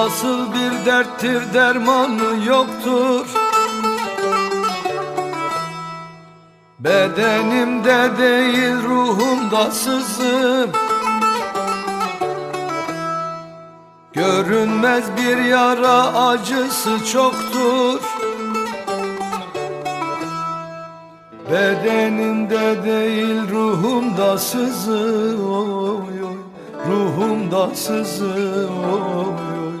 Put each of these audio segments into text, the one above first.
nasıl bir derttir dermanı yoktur. Bedenimde değil ruhumda sızır Görünmez bir yara acısı çoktur. Bedenimde değil ruhumda sızı oy oy Ruhumda sızı oy oy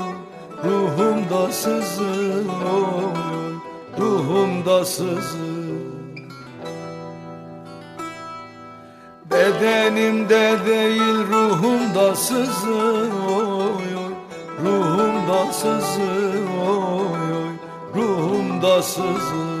Ruhumda sızı oy oy Ruhumda sızı Bedenimde değil ruhumda sızı oy Ruhumda sızı oy oy Ruhumda sızı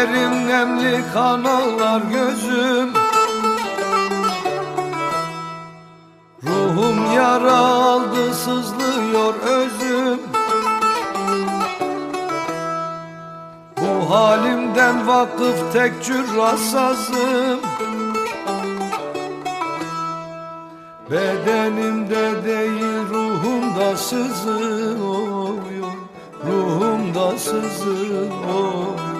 Didelerim nemli kanallar gözüm. Ruhum yara aldı sızlıyor özüm. Bu halimden vakıf tek cürrasazım Bedenimde değil ruhumda sızı oy oy Ruhumda sızı oy oy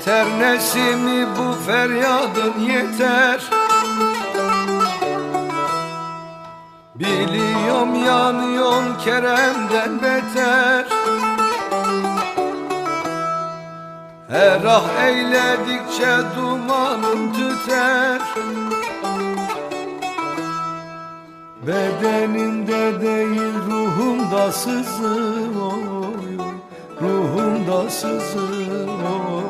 Yeter nesimi bu feryadın yeter. Biliyorum yanıyorsun Kerem'den beter. Her ah eyledikçe dumanım tüter. Bedenimde değil ruhumda sızı oy oy. Ruhumda sızı oy